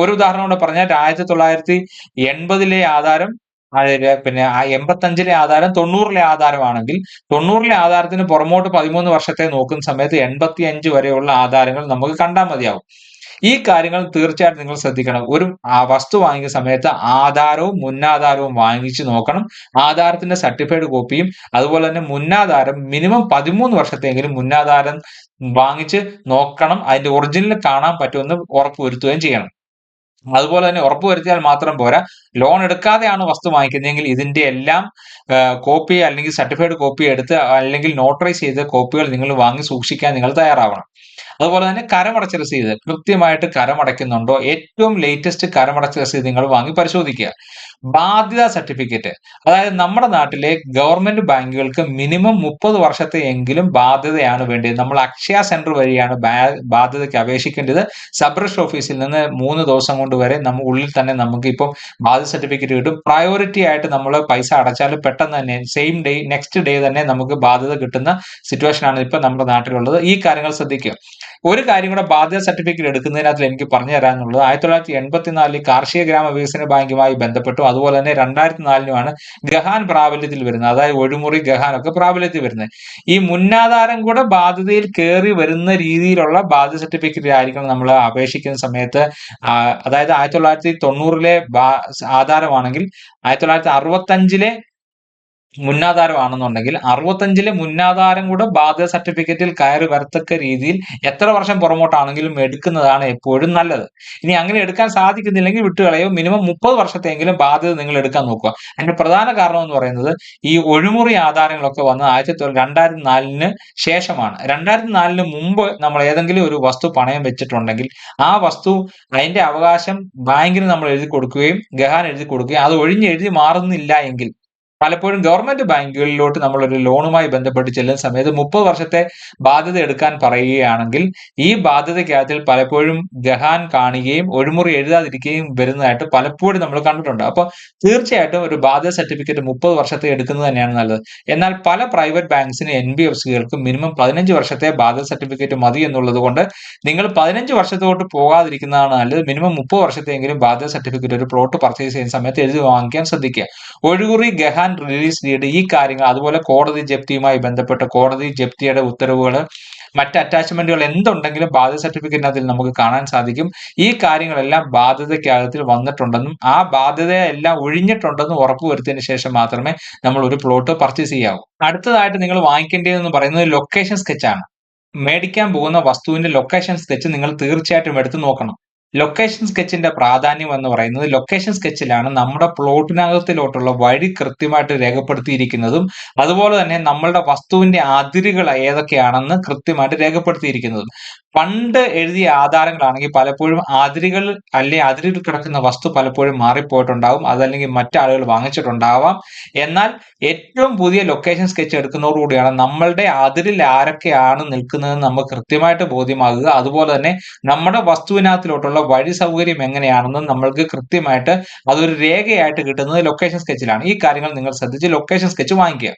ഒരു ഉദാഹരണം കൂടെ പറഞ്ഞാൽ ആയിരത്തി തൊള്ളായിരത്തി എൺപതിലെ ആധാരം പിന്നെ ആ എൺപത്തഞ്ചിലെ ആധാരം തൊണ്ണൂറിലെ ആധാരമാണെങ്കിൽ തൊണ്ണൂറിലെ ആധാരത്തിന് പുറമോട്ട് പതിമൂന്ന് വർഷത്തെ നോക്കുന്ന സമയത്ത് എൺപത്തി അഞ്ച് വരെയുള്ള ആധാരങ്ങൾ നമുക്ക് കണ്ടാൽ മതിയാവും. ഈ കാര്യങ്ങൾ തീർച്ചയായിട്ടും നിങ്ങൾ ശ്രദ്ധിക്കണം. ഒരു വസ്തു വാങ്ങിക്കുന്ന സമയത്ത് ആധാരവും മുന്നാധാരവും വാങ്ങിച്ചു നോക്കണം. ആധാരത്തിന്റെ സർട്ടിഫൈഡ് കോപ്പിയും അതുപോലെ തന്നെ മുന്നാധാരം മിനിമം പതിമൂന്ന് വർഷത്തെങ്കിലും മുന്നാധാരം വാങ്ങിച്ച് നോക്കണം. അതിന്റെ ഒറിജിനൽ കാണാൻ പറ്റുമെന്ന് ഉറപ്പുവരുത്തുകയും ചെയ്യണം. അതുപോലെ തന്നെ ഉറപ്പുവരുത്തിയാൽ മാത്രം പോരാ ലോൺ എടുക്കാതെയാണ് വസ്തു വാങ്ങിക്കുന്നതെങ്കിൽ ഇതിന്റെ എല്ലാം കോപ്പി അല്ലെങ്കിൽ സർട്ടിഫൈഡ് കോപ്പി എടുത്ത് അല്ലെങ്കിൽ നോട്ടറൈസ് ചെയ്ത കോപ്പികൾ നിങ്ങൾ വാങ്ങി സൂക്ഷിക്കാൻ നിങ്ങൾ തയ്യാറാവണം. അതുപോലെ തന്നെ കരമടച്ച രസീത് കൃത്യമായിട്ട് കരമടയ്ക്കുന്നുണ്ടോ? ഏറ്റവും ലേറ്റസ്റ്റ് കരമടച്ച രസീത് നിങ്ങൾ വാങ്ങി പരിശോധിക്കുക. ബാധ്യതാ സർട്ടിഫിക്കറ്റ്. അതായത് നമ്മുടെ നാട്ടിലെ ഗവൺമെന്റ് ബാങ്കുകൾക്ക് മിനിമം മുപ്പത് വർഷത്തെ എങ്കിലും ബാധ്യതയാണ് വേണ്ടത്. നമ്മൾ അക്ഷയ സെന്റർ വഴിയാണ് ബാധ്യതയ്ക്ക് അപേക്ഷിക്കേണ്ടത്. സബ് രജിസ്റ്റർ ഓഫീസിൽ നിന്ന് മൂന്ന് ദിവസം കൊണ്ട് വരെ നമ്മൾ ഉള്ളിൽ തന്നെ നമുക്ക് ഇപ്പം ബാധ്യത സർട്ടിഫിക്കറ്റ് കിട്ടും. പ്രയോറിറ്റി ആയിട്ട് നമ്മൾ പൈസ അടച്ചാൽ പെട്ടെന്ന് തന്നെ സെയിം ഡേ നെക്സ്റ്റ് ഡേ തന്നെ നമുക്ക് ബാധ്യത കിട്ടുന്ന സിറ്റുവേഷൻ ആണ് ഇപ്പൊ നമ്മുടെ നാട്ടിലുള്ളത്. ഈ കാര്യങ്ങൾ ശ്രദ്ധിക്കുക. ഒരു കാര്യം കൂടെ ബാധ്യത സർട്ടിഫിക്കറ്റ് എടുക്കുന്നതിനകത്ത് എനിക്ക് പറഞ്ഞു തരാനുള്ളത് ആയിരത്തി തൊള്ളായിരത്തി എൺപത്തിനാലിൽ കാർഷിക ഗ്രാമ വികസന ബാങ്കുമായി ബന്ധപ്പെട്ടു. അതുപോലെ തന്നെ രണ്ടായിരത്തി നാലിനുമാണ് ഗഹാൻ പ്രാബല്യത്തിൽ വരുന്നത്. അതായത് ഒഴിമുറി ഗഹാൻ ഒക്കെ പ്രാബല്യത്തിൽ വരുന്നത്. ഈ മുന്നാധാരം കൂടെ ബാധ്യതയിൽ കയറി വരുന്ന രീതിയിലുള്ള ബാധ്യത സർട്ടിഫിക്കറ്റ് ആയിരിക്കണം നമ്മൾ അപേക്ഷിക്കുന്ന സമയത്ത്. അതായത് ആയിരത്തി തൊള്ളായിരത്തി തൊണ്ണൂറിലെ ആധാരമാണെങ്കിൽ ആയിരത്തി തൊള്ളായിരത്തി അറുപത്തി അഞ്ചിലെ മുന്നാധാരമാണെന്നുണ്ടെങ്കിൽ അറുപത്തഞ്ചിലെ മുന്നാധാരം കൂടെ ബാധ്യത സർട്ടിഫിക്കറ്റിൽ കയറി വരത്തക്ക രീതിയിൽ എത്ര വർഷം പുറമോട്ടാണെങ്കിലും എടുക്കുന്നതാണ് എപ്പോഴും നല്ലത്. ഇനി അങ്ങനെ എടുക്കാൻ സാധിക്കുന്നില്ലെങ്കിൽ വിട്ടുകളയോ മിനിമം മുപ്പത് വർഷത്തെങ്കിലും ബാധ്യത നിങ്ങൾ എടുക്കാൻ നോക്കുക. അതിന്റെ പ്രധാന കാരണം എന്ന് പറയുന്നത് ഈ ഒഴിമുറി ആധാരങ്ങളൊക്കെ വന്ന് ആയിരത്തി തൊള്ളായിരത്തി രണ്ടായിരത്തി നാലിന് ശേഷമാണ്. രണ്ടായിരത്തി നാലിന് മുമ്പ് നമ്മൾ ഏതെങ്കിലും ഒരു വസ്തു പണയം വെച്ചിട്ടുണ്ടെങ്കിൽ ആ വസ്തു അതിന്റെ അവകാശം ബാങ്കിന് നമ്മൾ എഴുതി കൊടുക്കുകയും ഗഹാൻ എഴുതി കൊടുക്കുകയും അത് ഒഴിഞ്ഞ് എഴുതി മാറുന്നില്ല എങ്കിൽ പലപ്പോഴും ഗവൺമെന്റ് ബാങ്കുകളിലോട്ട് നമ്മൾ ഒരു ലോണുമായി ബന്ധപ്പെട്ട് ചെല്ലുന്ന സമയത്ത് മുപ്പത് വർഷത്തെ ബാധ്യത എടുക്കാൻ പറയുകയാണെങ്കിൽ ഈ ബാധ്യതയ്ക്കകത്തിൽ പലപ്പോഴും ഗഹാൻ കാണുകയും ഒഴിമുറി എഴുതാതിരിക്കുകയും വരുന്നതായിട്ട് പലപ്പോഴും നമ്മൾ കണ്ടിട്ടുണ്ട്. അപ്പോൾ തീർച്ചയായിട്ടും ഒരു ബാധ്യത സർട്ടിഫിക്കറ്റ് മുപ്പത് വർഷത്തെ എടുക്കുന്നത് തന്നെയാണ് നല്ലത്. എന്നാൽ പല പ്രൈവറ്റ് ബാങ്ക്സിന് എൻ ബി എഫ് സികൾക്ക് മിനിമം പതിനഞ്ച് വർഷത്തെ ബാധ്യത സർട്ടിഫിക്കറ്റ് മതി എന്നുള്ളത് കൊണ്ട് നിങ്ങൾ പതിനഞ്ച് വർഷത്തോട്ട് പോകാതിരിക്കുന്നതാണ് നല്ലത്. മിനിമം മുപ്പത് വർഷത്തെങ്കിലും ബാധ്യത സർട്ടിഫിക്കറ്റ് ഒരു പ്ലോട്ട് പർച്ചേസ് ചെയ്യുന്ന സമയത്ത് എഴുതി വാങ്ങിക്കാൻ ശ്രദ്ധിക്കുക. ഒഴുകുറി ഗഹാൻ റിലീസ് ഡീഡ് ഈ കാര്യങ്ങൾ അതുപോലെ കോടതി ജപ്തിയുമായി ബന്ധപ്പെട്ട കോടതി ജപ്തിയുടെ ഉത്തരവുകൾ മറ്റ് അറ്റാച്ച്മെന്റുകൾ എന്തുണ്ടെങ്കിലും ബാധ്യത സർട്ടിഫിക്കറ്റിനകത്തിൽ നമുക്ക് കാണാൻ സാധിക്കും. ഈ കാര്യങ്ങളെല്ലാം ബാധ്യതയ്ക്കകത്തിൽ വന്നിട്ടുണ്ടെന്നും ആ ബാധ്യതയെല്ലാം ഒഴിഞ്ഞിട്ടുണ്ടെന്നും ഉറപ്പുവരുത്തിയതിന് ശേഷം മാത്രമേ നമ്മൾ ഒരു പ്ലോട്ട് പർച്ചേസ് ചെയ്യാവൂ. അടുത്തതായിട്ട് നിങ്ങൾ വാങ്ങിക്കേണ്ടതെന്ന് പറയുന്നത് ലൊക്കേഷൻ സ്കെച്ചാണ് മേടിക്കാൻ പോകുന്ന വസ്തുവിന്റെ ലൊക്കേഷൻ സ്കെച്ച് നിങ്ങൾ തീർച്ചയായിട്ടും എടുത്തു നോക്കണം. ലൊക്കേഷൻ സ്കെച്ചിന്റെ പ്രാധാന്യം എന്ന് പറയുന്നത് ലൊക്കേഷൻ സ്കെച്ചിലാണ് നമ്മുടെ പ്ലോട്ടിനകത്തിലോട്ടുള്ള വഴി കൃത്യമായിട്ട് രേഖപ്പെടുത്തിയിരിക്കുന്നതും അതുപോലെ തന്നെ നമ്മളുടെ വസ്തുവിന്റെ അതിരുകൾ ഏതൊക്കെയാണെന്ന് കൃത്യമായിട്ട് രേഖപ്പെടുത്തിയിരിക്കുന്നതും. പണ്ട് എഴുതിയ ആധാരങ്ങളാണെങ്കിൽ പലപ്പോഴും അതിരുകൾ അല്ലെ അതിരിൽ കിടക്കുന്ന വസ്തു പലപ്പോഴും മാറിപ്പോയിട്ടുണ്ടാവും അതല്ലെങ്കിൽ മറ്റാളുകൾ വാങ്ങിച്ചിട്ടുണ്ടാവാം. എന്നാൽ ഏറ്റവും പുതിയ ലൊക്കേഷൻ സ്കെച്ച് എടുക്കുന്നതോടുകൂടിയാണ് നമ്മളുടെ അതിരിൽ ആരൊക്കെയാണ് നിൽക്കുന്നതെന്ന് നമുക്ക് കൃത്യമായിട്ട് ബോധ്യമാകുക. അതുപോലെ തന്നെ നമ്മുടെ വസ്തുവിനകത്തിലോട്ടുള്ള വഴി സൗകര്യം എങ്ങനെയാണെന്നും നമ്മൾക്ക് കൃത്യമായിട്ട് അതൊരു രേഖയായിട്ട് കിട്ടുന്നത് ലൊക്കേഷൻ സ്കെച്ചിലാണ് ഈ കാര്യങ്ങൾ നിങ്ങൾ ശ്രദ്ധിച്ച് ലൊക്കേഷൻ സ്കെച്ച് വാങ്ങിക്കുക.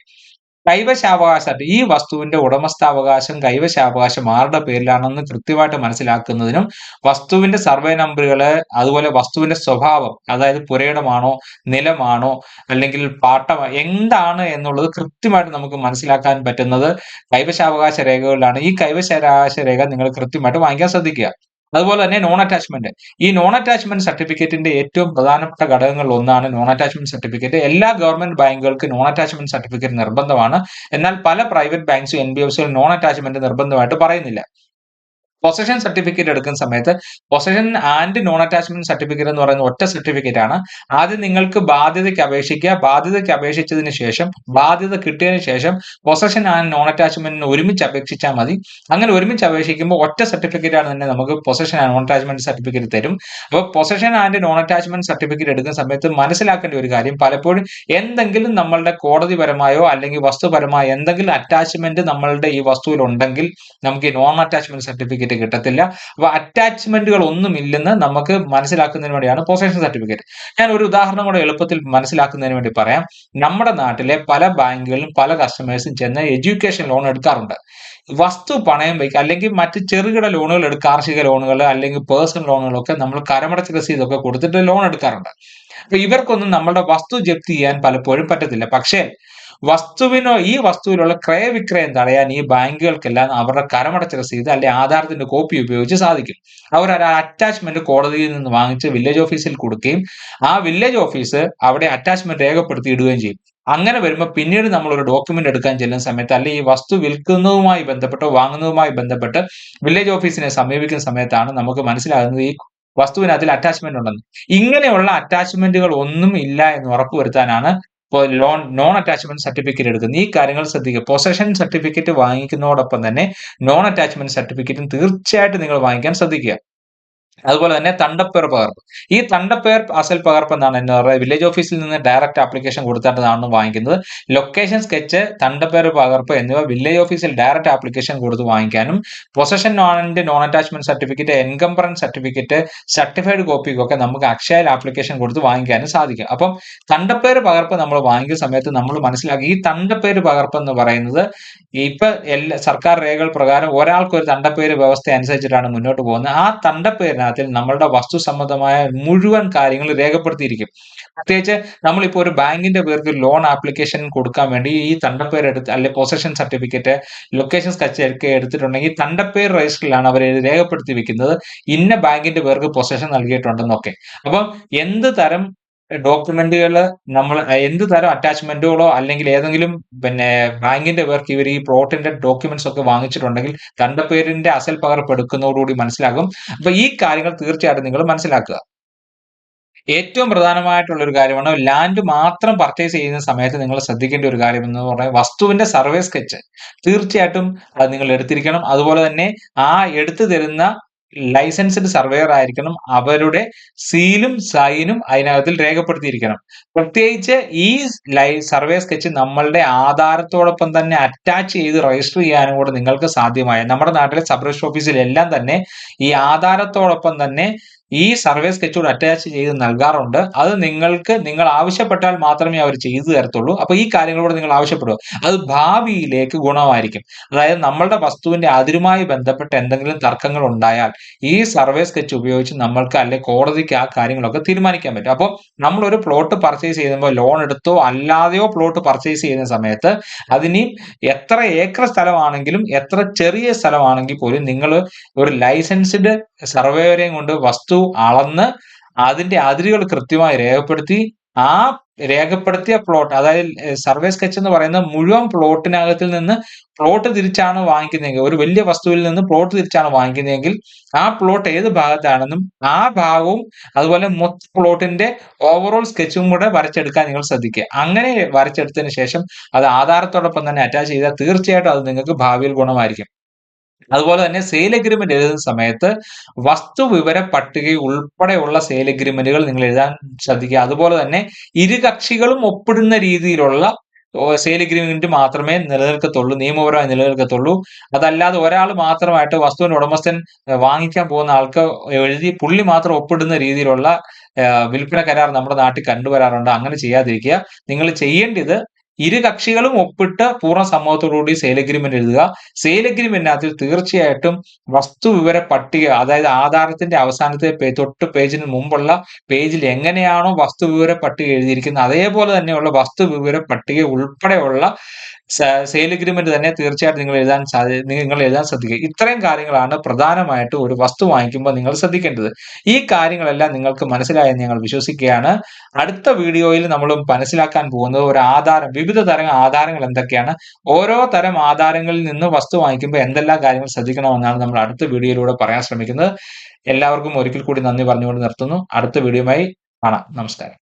കൈവശാവകാശം ഈ വസ്തുവിന്റെ ഉടമസ്ഥാവകാശം കൈവശാവകാശം ആരുടെ പേരിലാണെന്ന് കൃത്യമായിട്ട് മനസ്സിലാക്കുന്നതിനും വസ്തുവിന്റെ സർവേ നമ്പറുകൾ അതുപോലെ വസ്തുവിന്റെ സ്വഭാവം അതായത് പുരയിടമാണോ നിലമാണോ അല്ലെങ്കിൽ പാട്ടം എന്താണ് എന്നുള്ളത് കൃത്യമായിട്ട് നമുക്ക് മനസ്സിലാക്കാൻ പറ്റുന്നത് കൈവശാവകാശ രേഖകളിലാണ്. ഈ കൈവശാവകാശ രേഖ നിങ്ങൾ കൃത്യമായിട്ട് വാങ്ങിക്കാൻ ശ്രദ്ധിക്കുക. അതുപോലെ തന്നെ നോൺ അറ്റാച്ച്മെന്റ് ഈ നോൺ അറ്റാച്ച്മെന്റ് സർട്ടിഫിക്കറ്റിന്റെ ഏറ്റവും പ്രധാനപ്പെട്ട ഘടകങ്ങളിൽ ഒന്നാണ് നോൺ അറ്റാച്ച്മെന്റ് സർട്ടിഫിക്കറ്റ് എല്ലാ ഗവൺമെന്റ് ബാങ്കുകൾക്ക് നോൺ അറ്റാച്ച്മെന്റ് സർട്ടിഫിക്കറ്റ് നിർബന്ധമാണ്. എന്നാൽ പല പ്രൈവറ്റ് ബാങ്ക്സും എൻ ബി എഫ് സികൾ നോൺ അറ്റാച്ച്മെന്റ് നിർബന്ധമായിട്ട് പറയുന്നില്ല. പൊസഷൻ സർട്ടിഫിക്കറ്റ് എടുക്കുന്ന സമയത്ത് possession and non attachment certificate എന്ന് പറയുന്ന ഒറ്റ സർട്ടിഫിക്കറ്റ് ആണ്. ആദ്യം നിങ്ങൾക്ക് ബാധ്യതയ്ക്ക് അപേക്ഷിക്കുക. ബാധ്യതയ്ക്ക് അപേക്ഷിച്ചതിന് ശേഷം ബാധ്യത കിട്ടിയതിന് ശേഷം പൊസഷൻ ആൻഡ് നോൺ അറ്റാച്ച്മെന്റിന് ഒരുമിച്ച് അപേക്ഷിച്ചാൽ മതി. അങ്ങനെ ഒരുമിച്ച് അപേക്ഷിക്കുമ്പോൾ ഒറ്റ സർട്ടിഫിക്കറ്റ് ആണ് തന്നെ നമുക്ക് possession and non attachment certificate തരും. അപ്പോൾ possession and non attachment certificate എടുക്കുന്ന സമയത്ത് മനസ്സിലാക്കേണ്ട ഒരു കാര്യം പലപ്പോഴും എന്തെങ്കിലും നമ്മളുടെ കോടതിപരമായോ അല്ലെങ്കിൽ വസ്തുപരമായോ എന്തെങ്കിലും അറ്റാച്ച്മെന്റ് നമ്മളുടെ ഈ വസ്തുവിൽ ഉണ്ടെങ്കിൽ നമുക്ക് ഈ നോൺ അറ്റാച്ച്മെന്റ് സർട്ടിഫിക്കറ്റ് കിട്ടത്തില്ല. അപ്പൊ അറ്റാച്ച്മെന്റുകൾ ഒന്നും ഇല്ലെന്ന് നമുക്ക് മനസ്സിലാക്കുന്നതിന് വേണ്ടിയാണ് പൊസേഷൻ സർട്ടിഫിക്കറ്റ് ഞാൻ ഒരു ഉദാഹരണം കൂടെ എളുപ്പത്തിൽ മനസ്സിലാക്കുന്നതിന് വേണ്ടി പറയാം. നമ്മുടെ നാട്ടിലെ പല ബാങ്കുകളിലും പല കസ്റ്റമേഴ്സും ചെന്ന് എഡ്യൂക്കേഷൻ ലോൺ എടുക്കാറുണ്ട്. വസ്തു പണയം വയ്ക്കുക അല്ലെങ്കിൽ മറ്റ് ചെറുകിട ലോണുകൾ എടുക്കുക കാർഷിക ലോണുകൾ അല്ലെങ്കിൽ പേഴ്സണൽ ലോണുകളൊക്കെ നമ്മൾ കരമടച്ച രസീതൊക്കെ കൊടുത്തിട്ട് ലോൺ എടുക്കാറുണ്ട്. അപ്പൊ ഇവർക്കൊന്നും നമ്മളുടെ വസ്തു ജപ്തി ചെയ്യാൻ പലപ്പോഴും പറ്റത്തില്ല. പക്ഷേ വസ്തുവിനോ ഈ വസ്തുവിലുള്ള ക്രയവിക്രയം തടയാൻ ഈ ബാങ്കുകൾക്കെല്ലാം അവരുടെ കരമടച്ച രസീത് അല്ലെ ആധാരത്തിന്റെ കോപ്പി ഉപയോഗിച്ച് സാധിക്കും. അവർ ഒരു അറ്റാച്ച്മെന്റ് കോടതിയിൽ നിന്ന് വാങ്ങിച്ച് വില്ലേജ് ഓഫീസിൽ കൊടുക്കുകയും ആ വില്ലേജ് ഓഫീസ് അവിടെ അറ്റാച്ച്മെന്റ് രേഖപ്പെടുത്തി ഇടുകയും ചെയ്യും. അങ്ങനെ വരുമ്പോൾ പിന്നീട് നമ്മൾ ഒരു ഡോക്യുമെന്റ് എടുക്കാൻ ചെല്ലുന്ന സമയത്ത് അല്ലെങ്കിൽ ഈ വസ്തു വിൽക്കുന്നതുമായി ബന്ധപ്പെട്ടോ വാങ്ങുന്നതുമായി ബന്ധപ്പെട്ട് വില്ലേജ് ഓഫീസിനെ സമീപിക്കുന്ന സമയത്താണ് നമുക്ക് മനസ്സിലാകുന്നത് ഈ വസ്തുവിന് അതിൽ അറ്റാച്ച്മെന്റ് ഉണ്ടെന്ന്. ഇങ്ങനെയുള്ള അറ്റാച്ച്മെന്റുകൾ ഒന്നും ഇല്ല എന്ന് ഉറപ്പുവരുത്താനാണ് ഇപ്പോൾ ലോൺ നോൺ അറ്റാച്ച്മെന്റ് സർട്ടിഫിക്കറ്റ് എടുക്കുന്നു. ഈ കാര്യങ്ങൾ ശ്രദ്ധിക്കുക. പൊസഷൻ സർട്ടിഫിക്കറ്റ് വാങ്ങിക്കുന്നതോടൊപ്പം തന്നെ നോൺ അറ്റാച്ച്മെന്റ് സർട്ടിഫിക്കറ്റും തീർച്ചയായിട്ടും നിങ്ങൾ വാങ്ങിക്കാൻ ശ്രദ്ധിക്കുക. അതുപോലെ തന്നെ തണ്ടപ്പേർ പകർപ്പ്. ഈ തണ്ടപ്പേർ അസൽ പകർപ്പ് എന്നാണ് എന്താ പറയുക വില്ലേജ് ഓഫീസിൽ നിന്ന് ഡയറക്റ്റ് ആപ്ലിക്കേഷൻ കൊടുത്തിട്ടാണ് വാങ്ങിക്കുന്നത്. ലൊക്കേഷൻ സ്കെച്ച് തണ്ടപ്പേർ പകർപ്പ് എന്നിവ വില്ലേജ് ഓഫീസിൽ ഡയറക്റ്റ് ആപ്ലിക്കേഷൻ കൊടുത്ത് വാങ്ങിക്കാനും possession നോണിന്റെ non attachment certificate encumbrance certificate certified കോപ്പിക്കൊക്കെ നമുക്ക് അക്ഷയയിൽ ആപ്ലിക്കേഷൻ കൊടുത്ത് വാങ്ങിക്കാനും സാധിക്കും. അപ്പം തണ്ടപ്പേർ പകർപ്പ് നമ്മൾ വാങ്ങിക്കുന്ന സമയത്ത് നമ്മൾ മനസ്സിലാക്കി ഈ തണ്ടപ്പേർ പകർപ്പ് എന്ന് പറയുന്നത് ഇപ്പൊ എല്ലാ സർക്കാർ രേഖകൾ പ്രകാരം ഒരാൾക്ക് ഒരു തണ്ടപ്പേര് വ്യവസ്ഥ അനുസരിച്ചിട്ടാണ് മുന്നോട്ട് പോകുന്നത്. ആ തണ്ടപ്പേരിനകത്തിൽ നമ്മളുടെ വസ്തു സംബന്ധമായ മുഴുവൻ കാര്യങ്ങൾ രേഖപ്പെടുത്തിയിരിക്കും. പ്രത്യേകിച്ച് നമ്മളിപ്പോൾ ഒരു ബാങ്കിന്റെ പേർക്ക് ലോൺ ആപ്ലിക്കേഷൻ കൊടുക്കാൻ വേണ്ടി ഈ തണ്ടപ്പേർ എടുത്ത് അല്ലെ പൊസഷൻ സർട്ടിഫിക്കറ്റ് ലൊക്കേഷൻ സ്കച്ച് ഒക്കെ എടുത്തിട്ടുണ്ടെങ്കിൽ തണ്ടപ്പേർ രജിസ്റ്ററിലാണ് അവർ രേഖപ്പെടുത്തി വെക്കുന്നത്. ഇന്ന ബാങ്കിന്റെ പേർക്ക് പൊസഷൻ നൽകിയിട്ടുണ്ടെന്നൊക്കെ. അപ്പം എന്ത് തരം ഡോക്യുമെന്റുകൾ നമ്മൾ എന്ത് തരം അറ്റാച്ച്മെന്റുകളോ അല്ലെങ്കിൽ ഏതെങ്കിലും പിന്നെ ബാങ്കിന്റെ പേർക്ക് ഇവർ ഈ പ്ലോട്ടിന്റെ ഡോക്യുമെന്റ്സ് ഒക്കെ വാങ്ങിച്ചിട്ടുണ്ടെങ്കിൽ തന്റെ പേരിന്റെ അസൽ പകർപ്പ് എടുക്കുന്നതോടുകൂടി മനസ്സിലാകും. അപ്പൊ ഈ കാര്യങ്ങൾ തീർച്ചയായിട്ടും നിങ്ങൾ മനസ്സിലാക്കുക. ഏറ്റവും പ്രധാനമായിട്ടുള്ള ഒരു കാര്യമാണ് ലാൻഡ് മാത്രം പർച്ചേസ് ചെയ്യുന്ന സമയത്ത് നിങ്ങൾ ശ്രദ്ധിക്കേണ്ട ഒരു കാര്യം എന്ന് പറഞ്ഞാൽ വസ്തുവിന്റെ സർവേ സ്കെച്ച് തീർച്ചയായിട്ടും അത് നിങ്ങൾ എടുത്തിരിക്കണം. അതുപോലെ തന്നെ ആ എടുത്തു തരുന്ന ലൈസൻസ്ഡ് സർവേയർ ആയിരിക്കണം. അവരുടെ സീലും സൈനും അതിനകത്തിൽ രേഖപ്പെടുത്തിയിരിക്കണം. പ്രത്യേകിച്ച് ഈ സർവേ സ്കെച്ച് നമ്മളുടെ ആധാരത്തോടൊപ്പം തന്നെ അറ്റാച്ച് ചെയ്ത് രജിസ്റ്റർ ചെയ്യാനും കൂടെ നിങ്ങൾക്ക് സാധ്യമായ നമ്മുടെ നാട്ടിലെ സബ് രജിസ്റ്റർ ഓഫീസിലെല്ലാം തന്നെ ഈ ആധാരത്തോടൊപ്പം തന്നെ ഈ സർവേ സ്കെച്ചോട് അറ്റാച്ച് ചെയ്ത് നൽകാറുണ്ട്. അത് നിങ്ങൾക്ക് നിങ്ങൾ ആവശ്യപ്പെട്ടാൽ മാത്രമേ അവർ ചെയ്തു തരത്തുള്ളൂ. അപ്പൊ ഈ കാര്യങ്ങളോട് നിങ്ങൾ ആവശ്യപ്പെടുക. അത് ഭാവിയിലേക്ക് ഗുണമായിരിക്കും. അതായത് നമ്മളുടെ വസ്തുവിന്റെ അതിരുമായി ബന്ധപ്പെട്ട് എന്തെങ്കിലും തർക്കങ്ങൾ ഉണ്ടായാൽ ഈ സർവേ സ്കെച്ച് ഉപയോഗിച്ച് നമ്മൾക്ക് അല്ലെ കോടതിക്ക് ആ കാര്യങ്ങളൊക്കെ തീരുമാനിക്കാൻ പറ്റും. അപ്പോൾ നമ്മൾ ഒരു പ്ലോട്ട് പർച്ചേസ് ചെയ്യുമ്പോൾ ലോൺ എടുത്തോ അല്ലാതെയോ പ്ലോട്ട് പർച്ചേസ് ചെയ്യുന്ന സമയത്ത് അതിനി എത്ര ഏക്കർ സ്ഥലമാണെങ്കിലും എത്ര ചെറിയ സ്ഥലമാണെങ്കിൽ പോലും നിങ്ങൾ ഒരു ലൈസൻസ്ഡ് സർവേവരെയും കൊണ്ട് വസ്തു അളന്ന് അതിന്റെ അതിരുകൾ കൃത്യമായി രേഖപ്പെടുത്തി ആ രേഖപ്പെടുത്തിയ പ്ലോട്ട് അതായത് സർവേ സ്കെച്ച് എന്ന് പറയുന്ന മുഴുവൻ പ്ലോട്ടിനകത്തിൽ നിന്ന് പ്ലോട്ട് തിരിച്ചാണ് വാങ്ങിക്കുന്നതെങ്കിൽ ഒരു വലിയ വസ്തുവിൽ നിന്ന് പ്ലോട്ട് തിരിച്ചാണ് വാങ്ങിക്കുന്നതെങ്കിൽ ആ പ്ലോട്ട് ഏത് ഭാഗത്താണെന്നും ആ ഭാഗവും അതുപോലെ മൊത്ത പ്ലോട്ടിന്റെ ഓവറോൾ സ്കെച്ചും കൂടെ വരച്ചെടുക്കാൻ നിങ്ങൾ ശ്രദ്ധിക്കുക. അങ്ങനെ വരച്ചെടുത്തതിന് ശേഷം അത് ആധാരത്തോടൊപ്പം തന്നെ അറ്റാച്ച് ചെയ്താൽ തീർച്ചയായിട്ടും അത് നിങ്ങൾക്ക് ഭാവിയിൽ ഗുണമായിരിക്കും. അതുപോലെ തന്നെ സെയിൽ അഗ്രിമെന്റ് എഴുതുന്ന സമയത്ത് വസ്തു വിവര പട്ടിക ഉൾപ്പെടെയുള്ള സെയിൽ അഗ്രിമെന്റുകൾ നിങ്ങൾ എഴുതാൻ ശ്രദ്ധിക്കുക. അതുപോലെ തന്നെ ഇരു കക്ഷികളും ഒപ്പിടുന്ന രീതിയിലുള്ള സെയിൽ അഗ്രിമെന്റ് മാത്രമേ നിലനിൽക്കത്തുള്ളൂ നിയമപരമായി നിലനിൽക്കത്തുള്ളൂ. അതല്ലാതെ ഒരാൾ മാത്രമായിട്ട് വസ്തുവിന്റെ ഉടമസ്ഥൻ വാങ്ങിക്കാൻ പോകുന്ന ആൾക്ക് എഴുതി പുള്ളി മാത്രം ഒപ്പിടുന്ന രീതിയിലുള്ള വിൽപ്പന കരാർ നമ്മുടെ നാട്ടിൽ കണ്ടുവരാറുണ്ട്. അങ്ങനെ ചെയ്യാതിരിക്കുക. നിങ്ങൾ ചെയ്യേണ്ടത് ഇരു കക്ഷികളും ഒപ്പിട്ട് പൂർണ സമ്മതത്തോടുകൂടി സെയിൽ അഗ്രിമെന്റ് എഴുതുക. സെയിൽ അഗ്രിമെന്റിനകത്ത് തീർച്ചയായിട്ടും വസ്തുവിവര പട്ടിക അതായത് ആധാരത്തിന്റെ അവസാനത്തെ തൊട്ട് പേജിന് മുമ്പുള്ള പേജിൽ എങ്ങനെയാണോ വസ്തുവിവര പട്ടിക എഴുതിയിരിക്കുന്നത് അതേപോലെ തന്നെയുള്ള വസ്തുവിവര പട്ടിക ഉൾപ്പെടെയുള്ള സെയിൽ അഗ്രിമെന്റ് തന്നെ തീർച്ചയായിട്ടും നിങ്ങൾ എഴുതാൻ സാധ്യ നിങ്ങൾ എഴുതാൻ ശ്രദ്ധിക്കുക. ഇത്രയും കാര്യങ്ങളാണ് പ്രധാനമായിട്ട് ഒരു വസ്തു വാങ്ങിക്കുമ്പോൾ നിങ്ങൾ ശ്രദ്ധിക്കേണ്ടത്. ഈ കാര്യങ്ങളെല്ലാം നിങ്ങൾക്ക് മനസ്സിലായെന്ന് ഞങ്ങൾ വിശ്വസിക്കുകയാണ്. അടുത്ത വീഡിയോയിൽ നമ്മൾ മനസ്സിലാക്കാൻ പോകുന്നത് ഒരു ആധാരം വിവിധ തരം ആധാരങ്ങൾ എന്തൊക്കെയാണ് ഓരോ തരം ആധാരങ്ങളിൽ നിന്ന് വസ്തു വാങ്ങിക്കുമ്പോൾ എന്തെല്ലാം കാര്യങ്ങൾ ശ്രദ്ധിക്കണമെന്നാണ് നമ്മൾ അടുത്ത വീഡിയോയിലൂടെ പറയാൻ ശ്രമിക്കുന്നത്. എല്ലാവർക്കും ഒരിക്കൽ കൂടി നന്ദി പറഞ്ഞുകൊണ്ട് നിർത്തുന്നു. അടുത്ത വീഡിയോയുമായി കാണാം. നമസ്കാരം.